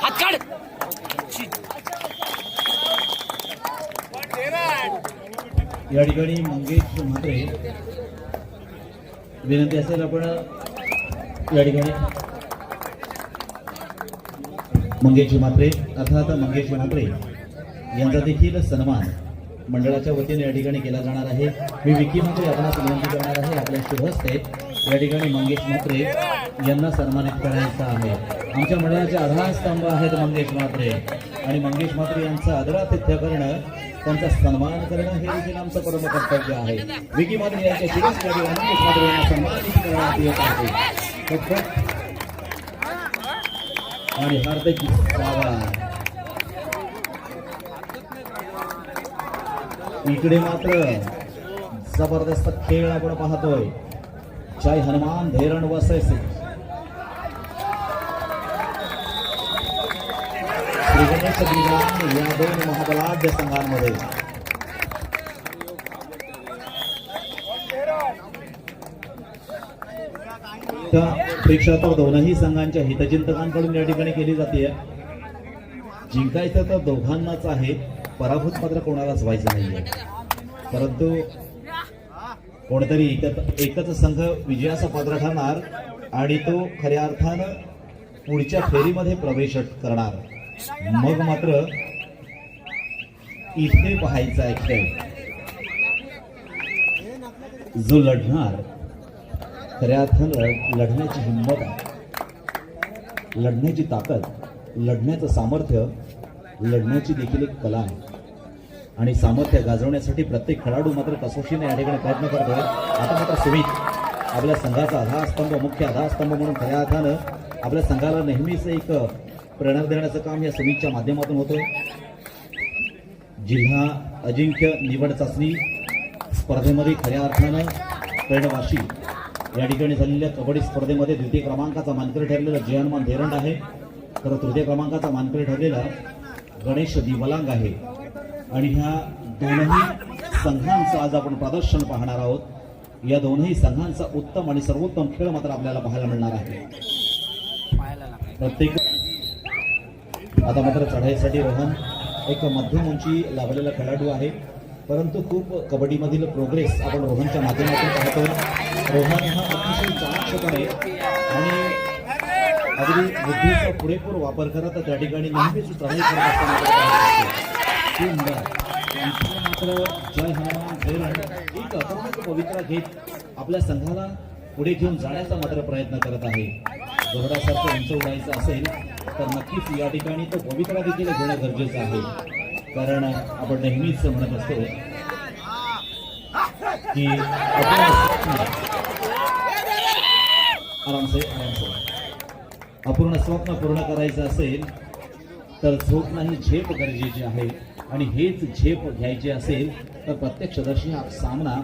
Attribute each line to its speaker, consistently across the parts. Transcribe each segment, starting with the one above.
Speaker 1: हात काढ
Speaker 2: या ठिकाणी मंगेश म्हात्रे. विनंती असेल आपण या ठिकाणी. मंगेश म्हात्रे अर्थात मंगेश म्हात्रे यांचा देखील सन्मान मंडळाच्या वतीने या ठिकाणी केला जाणार आहे. मी विकी म्हात्रे आपणास विनंती करणार आहे. आपल्या शुभ हस्ते या ठिकाणी मंगेश म्हात्रे यांना सन्मानित करायचा आहे. आमच्या मंडळाचे आधारस्तंभ आहेत मंगेश म्हात्रे. आणि मंगेश म्हात्रे यांचं आदरातिथ्य करणं त्यांचा सन्मान करणं हे देखील आमचं परम कर्तव्य आहे. विकी मात्रे यांच्या शिरस्कारी मंगेश म्हात्रे यांना सन्मानित करण्यात येत आहे. आणि हार्दिक इकडे मात्र जबरदस्त खेळ आपण पाहतोय. जय हनुमान धैरण वसे श्री गणेश दिवाण या दोन महाबलाढ्य संघांमध्ये। त्या तर दोनही संघांच्या हितचिंतकांकडून या ठिकाणी केली जाते। जिंकायचं तर दोघांनाच आहे पराभूत मात्र कोणालाच व्हायचं नाहीये। परंतु कोणतरी एकच एकच संघ विजयाचा पात्र ठरणार आणि तो खऱ्या अर्थानं पुढच्या फेरीमध्ये प्रवेश करणार. मग मात्र इथे पाहायचा आहे खेळ. जो लढणार खऱ्या अर्थानं लढण्याची हिंमत आहे. लढण्याची ताकद लढण्याचं सामर्थ्य लढण्याची देखील एक कला आहे. आणि सामर्थ्य गाजवण्यासाठी प्रत्येक खेळाडू मात्र कसोशीने या ठिकाणी प्रयत्न करतोय आता मात्र सुमित आपल्या संघाचा आधारस्तंभ मुख्य आधारस्तंभ म्हणून खऱ्या अर्थानं आपल्या संघाला नेहमीच एक प्रेरणा देण्याचं काम या सुमितच्या माध्यमातून होतं जिल्हा अजिंक्य निवड चाचणी स्पर्धेमध्ये खऱ्या अर्थानं प्रेरणावाशी या ठिकाणी झालेल्या कबड्डी स्पर्धेमध्ये द्वितीय क्रमांकाचा मानकरी ठरलेला जयहनुमान धेरंड आहे. तर तृतीय क्रमांकाचा मानकरी ठरलेला गणेश दिवलांग आहे. आणि ह्या दोनही संघांचं आज आपण प्रदर्शन पाहणार आहोत. या दोनही संघांचा उत्तम आणि सर्वोत्तम खेळ मात्र आपल्याला पाहायला मिळणार आहे. प्रत्येक आता मात्र चढाईसाठी रोहन एक मध्यम उंची लाभलेला खेळाडू आहे. परंतु खूप कबड्डीमधील प्रोग्रेस आपण रोहनच्या माध्यमातून पाहतो रोहन हा अतिशय चालाक्षपणे आणि अगदी बुद्धीचा पुरेपूर वापर करत त्या ठिकाणी नेहमीच चढाई करत असताना मात्र जय हनुमान एक अतोनात पवित्रा घेत आपल्या संघाला पुढे घेऊन जाण्याचा मात्र प्रयत्न करत आहे घोडासारखं उंच उडायचं असेल तर नक्कीच या ठिकाणी तो पवित्रा देखील घेणं गरजेचं आहे कारण आपण नेहमीच म्हणत असतो की आरामसे आरामसे अपूर्ण स्वप्न पूर्ण करायचं असेल तर झोप नाही झेप गरजेची आहे. आणि हेच झेप घ्यायचे असेल तर प्रत्यक्षदर्शी हा सामना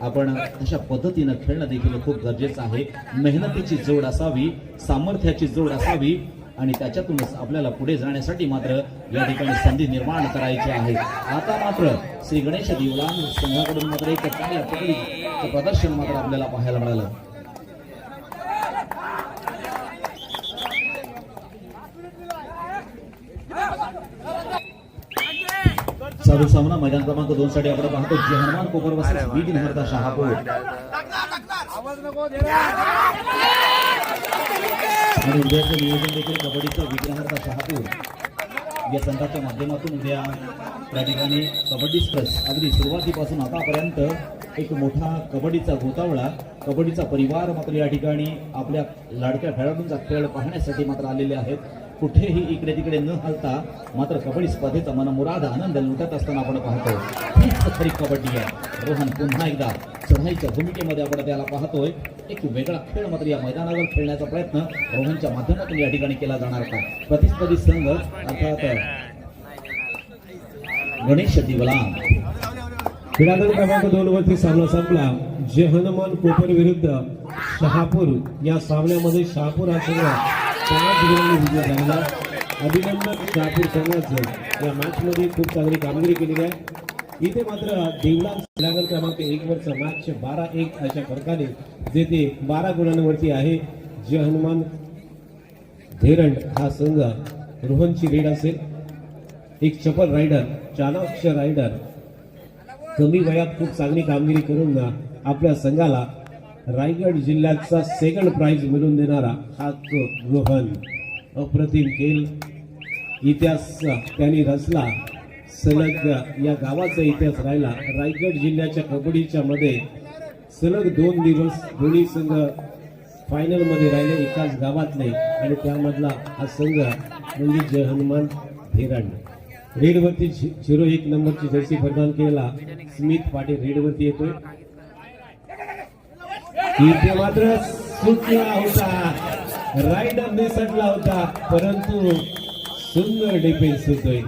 Speaker 2: आपण अशा पद्धतीनं खेळणं देखील खूप गरजेचं आहे. मेहनतीची जोड असावी सामर्थ्याची जोड असावी आणि त्याच्यातूनच आपल्याला पुढे जाण्यासाठी मात्र या ठिकाणी संधी निर्माण करायची आहे. आता मात्र श्री गणेश दिवलांग संघाकडून मात्र एक चांगल्या प्रदर्शन मात्र आपल्याला पाहायला मिळालं. चालू सामना मैदान क्रमांक दोन साठी आपण पाहतो जी हनुमान कोपर बी हरता शहापूर. आणि उद्याचं नियोजन देखील कबड्डीचं विग्रहार्थ शहापूर. या संघाच्या माध्यमातून उद्या त्या ठिकाणी कबड्डी स्ट्रेस. अगदी सुरुवातीपासून आतापर्यंत एक मोठा कबड्डीचा गोतावळा कबड्डीचा परिवार मात्र या ठिकाणी आपल्या लाडक्या खेळाडूंचा खेळ पाहण्यासाठी मात्र आलेले आहेत. कुठेही इकडे तिकडे न हलता मात्र कबड्डी स्पर्धेचा मनमुराद आनंद लुटत असताना आपण पाहतो. हीच खरी कबड्डी आहे. रोहन पुन्हा एकदा चढाईच्या भूमिकेमध्ये आपण त्याला पाहतोय. एक वेगळा खेळ मात्र या मैदानावर खेळण्याचा प्रयत्न रोहनच्या माध्यमातून या ठिकाणी केला जाणार होता. प्रतिस्पर्धी संघ अर्थात गणेश दिवलांग
Speaker 3: क्रीडागड क्रमांक दोन वरती सामना संपला. जे हनुमान कोपर विरुद्ध शहापूर या सामन्यामध्ये शहापूर हा संघ पाच गुणांनी विजय झालेला अभिनंदन शहापूर संघाचं या मॅचमध्ये खूप चांगली कामगिरी केलेली आहे. इथे मात्र देवला क्रीडागड क्रमांक एकवरचा मॅच बारा एक अशा फरकाने जेथे बारा गुणांवरती आहे. जे हनुमान धेरंड हा संघ रोहनची रेड असेल. एक चपल रायडर चाणाक्ष रायडर कमी वयात खूप चांगली कामगिरी करून आपल्या संघाला रायगड जिल्ह्याचा सेकंड प्राईज मिळवून देणारा हा तो रोहन अप्रतिम खेळ इतिहास त्यांनी रचला. सलग या गावाचा इतिहास राहिला. रायगड जिल्ह्याच्या कबड्डीच्या मध्ये सलग दोन दिवस दोन्ही संघ फायनलमध्ये राहिले एकाच गावातले. आणि त्यामधला हा संघ म्हणजे जय हनुमान धीरण रेडवरती झिरो एक नंबरची जर्सी प्रदान केलेला स्मित पाटील रेडवरती येतोय. इथे मात्र सुटला होता. राईडर निसटला होता परंतु सुंदर डिफेन्स होतोय.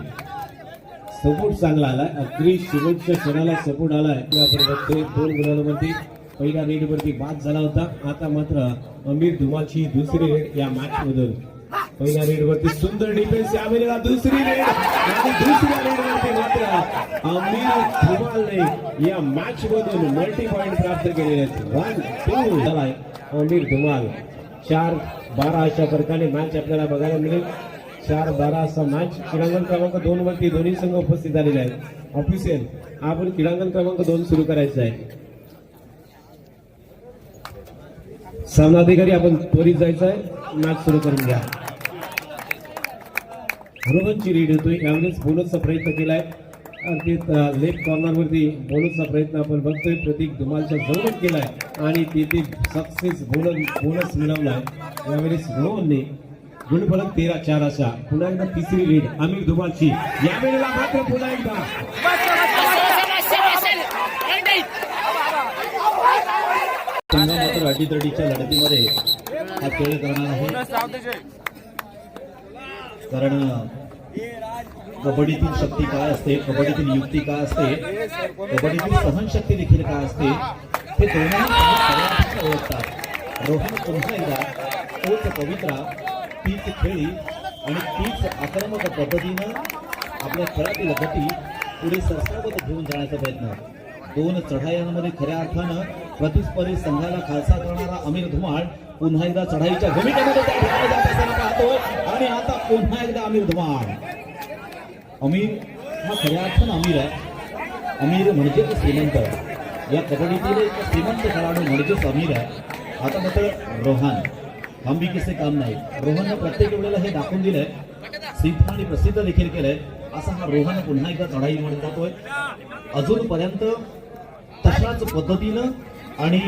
Speaker 3: सपोर्ट चांगला आलाय. अगदी शेवटच्या क्षणाला सपोर्ट आलाय. त्या बघतोय दोन गुणांवरती पहिल्या रेडवरती बाद झाला होता. आता मात्र अमीर धुमाची दुसरी रेड या मॅच पहिल्या रेड वरती सुंदर डिफेन्स यावेळेला दुसरी रेड आणि दुसऱ्या रेडवरती मात्र अमीर धुमालने या मॅच मधून मल्टी पॉइंट प्राप्त केलेले आहेत. वन टू झालाय अमीर धुमाल चार बारा अशा प्रकारे मॅच आपल्याला बघायला मिळेल. चार बारा असा मॅच क्रीडांगण क्रमांक दोन वरती दोन्ही संघ उपस्थित झालेले आहेत. ऑफिशियल आपण क्रीडांगण क्रमांक दोन सुरू करायचं आहे. सामनाधिकारी आपण त्वरित जायचं आहे. मॅच सुरू करून घ्या. रोहनची रीड येतोय यावेळेस बोनसचा प्रयत्न केलाय. अगदी लेफ्ट कॉर्नरवरती बोलूचा प्रयत्न आपण बघतोय. प्रतीक धुमालच्या जवळच केलाय आणि तिथे सक्सेस बोनस बोनस मिळवलाय. यावेळेस रोहनने गुणफलक तेरा चार अशा. पुन्हा एकदा तिसरी रीड आमिर धुमालची. यावेळेला मात्र पुन्हा एकदा.
Speaker 2: मात्र अटीतटीच्या लढतीमध्ये हा खेळ करणार आहे. कारण कबड्डीतील शक्ती काय असते कबड्डीतील युक्ती काय असते कबड्डीतील सहनशक्ती देखील काय असते हे दोन्ही ओळखतात. रोहन पुन्हा एकदा तोच पवित्रा तीच खेळी आणि तीच आक्रमक पद्धतीनं आपल्या खेळातील गती पुढे सरसावत घेऊन जाण्याचा प्रयत्न. दोन चढायांमध्ये खऱ्या अर्थानं प्रतिस्पर्धी संघाला खालसा करणारा अमीर धुमाळ पुन्हा एकदा चढाईच्या भूमिकेमध्ये त्या ठिकाणी जात असताना पाहतो. आणि आता पुन्हा एकदा आमिर धुमाळ अमीर हा खऱ्या अर्थानं अमीर आहे. अमीर म्हणजे श्रीमंत या कबड्डीतील एक श्रीमंत खेळाडू म्हणजेच अमीर आहे. आता मात्र रोहन किसे काम नाही. रोहननं प्रत्येक वेळेला हे दाखवून दिलंय. सिद्ध आणि प्रसिद्ध देखील केलंय. असा हा रोहन पुन्हा एकदा चढाईमध्ये जातोय. अजूनपर्यंत तशाच पद्धतीनं आणि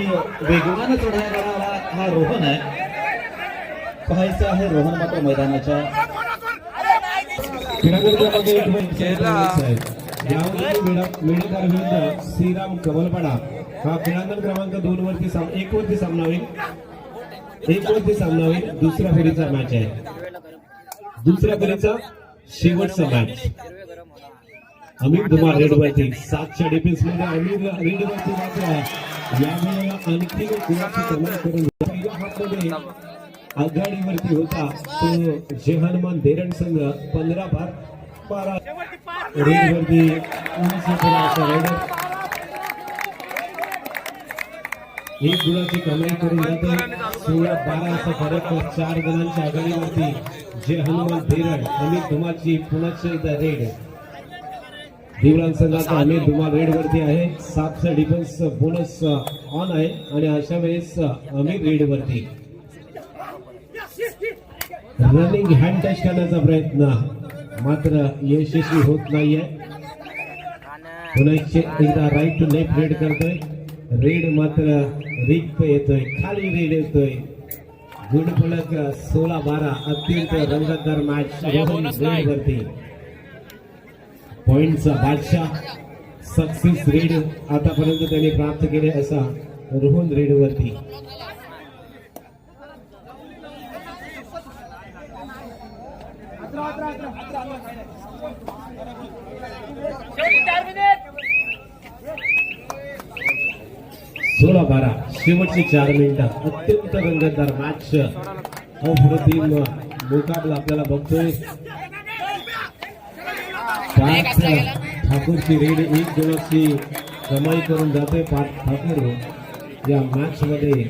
Speaker 2: वेगवानं चढाया करणारा हा रोहन आहे. पाहायचं आहे. रोहन मात्र मैदानाच्या
Speaker 3: विरुद्ध श्रीराम कमलपाडा हा क्रीडांगण क्रमांक दोन वरती एक वरती सामना होईल. एक वरती सामना होईल. दुसऱ्या फेरीचा मॅच आहे. दुसऱ्या फेरीचा शेवटचा मॅच अमित धुमार रेडवरती सातच्या डिफेन्समध्ये अमित रेडवरती मात्र यावेळेला आणखी करून आघाडीवरती होता. तो जे हनुमान धेरण संघ पंधरा बार बारा रेडवरती एक गुणाची कमाई करून जातो. सोळा बारा असा फरक चार गुणांच्या आघाडीवरती. जे हनुमान धेरण अमित धुमाची पुन्हा रेड. देवरान संघाचा अमित धुमाल रेड वरती आहे. सातचा डिफेन्स बोनस ऑन आहे. आणि अशा वेळेस अमित रेड वरती रनिंग हँड टच करण्याचा प्रयत्न. मात्र यशस्वी होत नाहीये. पुन्हा एक- एकदा राईट टू लेफ्ट रेड करतोय. रेड मात्र रिक्त येतोय. खाली रेड येतोय. गुणफलक सोळा बारा. अत्यंत रंगतदार मॅच वरती. पॉइंटचा बादशाह. सक्सेस रेड आतापर्यंत त्यांनी प्राप्त केले असा रोहन रेड सोळा बारा शेवटची चार मिनिटं. अत्यंत रंगतदार मॅच अप्रतिम मुकाबला आपल्याला बघतोय. ठाकूरची रेड एक दिवसची कमाई करून जाते पाच ठाकूर या मॅच मध्ये.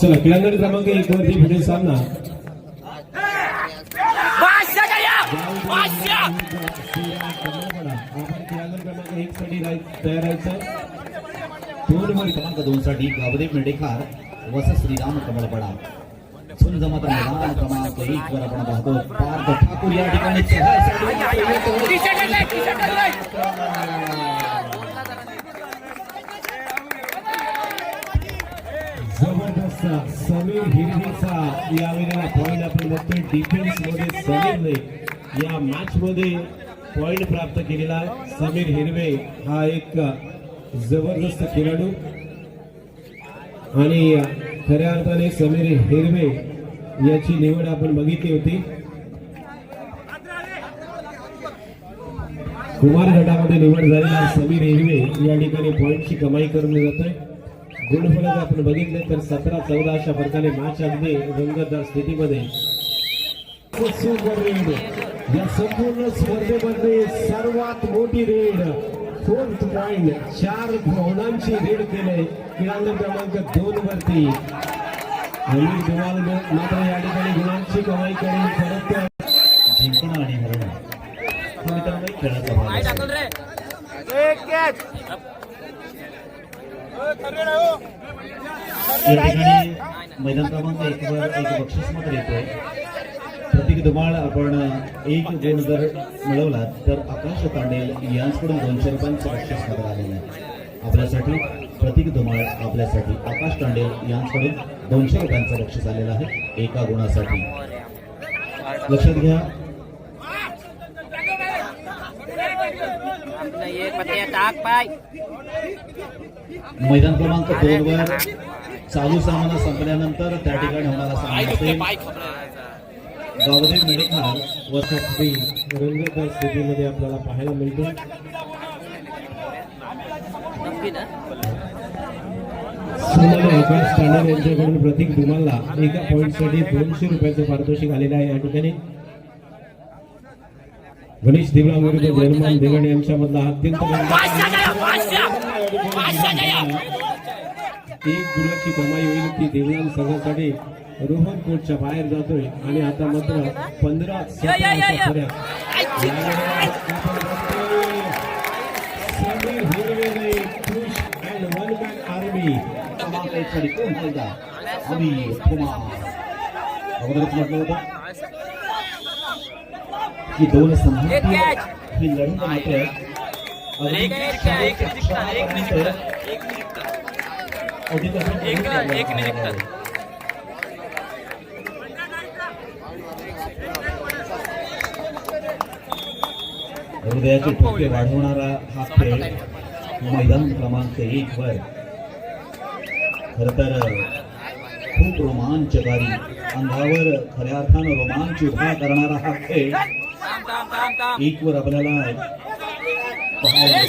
Speaker 3: चला क्रीडांगण क्रमांक एक वरती भेटेल सामना.
Speaker 2: दोन क्रमांक दोन साठी गावदेव वस श्रीराम कमलपडा झुंज मैदान क्रमांक एक वर आपण पाहतो पार्थ ठाकूर या ठिकाणी
Speaker 3: जबरदस्त समीर हिरवीचा यावेळेला पॉईंट आपण बघतोय. डिफेन्समध्ये समीरने या मॅच मध्ये पॉईंट प्राप्त केलेला आहे समीर हिरवे हा एक जबरदस्त खेळाडू. आणि खऱ्या अर्थाने समीर हिरवे याची निवड आपण बघितली होती. कुमार गटामध्ये निवड झालेला समीर हिरवे या ठिकाणी पॉईंटची कमाई करून जातोय गुणफलक आपण बघितले तर सतरा चौदा अशा प्रकारे मॅच अगदी रंगतदार स्थितीमध्ये. या संपूर्ण स्पर्धेमध्ये सर्वात मोठी रेड फोर्थ पॉइंट चार धावनांची रेड केले. क्रीडांगण क्रमांक दोन वरती. आणि दिवाल मात्र या ठिकाणी गुणांची कमाई करून परत
Speaker 2: जिंकणं आणि हरणं मैदान क्रमांक एक वर एक बक्षीस मात्र येतोय. धुमाळ आपण एक गुण जर मिळवला तर आकाश तांडेल यांकडून दोनशे रुपयांचं बक्षीस मात्र आलेलं आहे. आपल्यासाठी प्रतीक धुमाळ आपल्यासाठी आकाश तांडेल यांच्याकडून दोनशे रुपयांचं बक्षीस आलेलं आहे एका गुणासाठी. लक्षात घ्या. मैदान क्रमांक दोन वर चालू सामना संपल्यानंतर त्या ठिकाणी होणारा सामना असेल गावदेव व
Speaker 3: अगदी रंगतदार स्थितीमध्ये आपल्याला पाहायला मिळतो.
Speaker 1: नक्की
Speaker 3: यांच्याकडून प्रतीक धुमालला एका पॉईंटसाठी दोनशे रुपयाचं पारितोषिक आलेलं आहे. या ठिकाणी गणेश देवळा विरुद्ध जयमान देगण यांच्यामधला अत्यंत एक गुणाची कमाई होईल ती देवळान संघासाठी रोहन कोटच्या बाहेर जातोय आणि आता मात्र पंधरा सतरा अशा फरक. यावेळेला आपण बघतोय समीर हिरवेने खुश अँड वन मॅन आर्मी
Speaker 2: क्रमांक एक साठी कोण फायदा आम्ही कुमार अगोदरच म्हटलं होतं. की दोन संघातील ही लढत मात्र अगदी
Speaker 1: एक मिनिट काय, एक मिनिट काय, एक मिनिट
Speaker 2: क्षणापर्यंत
Speaker 1: काय, एक मिनिट काय.
Speaker 2: अगदी कसं
Speaker 1: एक मिनिट, एक मिनिट काय.
Speaker 2: हृदयाचे ठोके वाढवणारा हा खेळ मैदान क्रमांक एक वर. खर तर खूप रोमांचकारी अंगावर खऱ्या अर्थानं रोमांच उभा करणारा हा खेळ एक वर आपल्याला पाहायला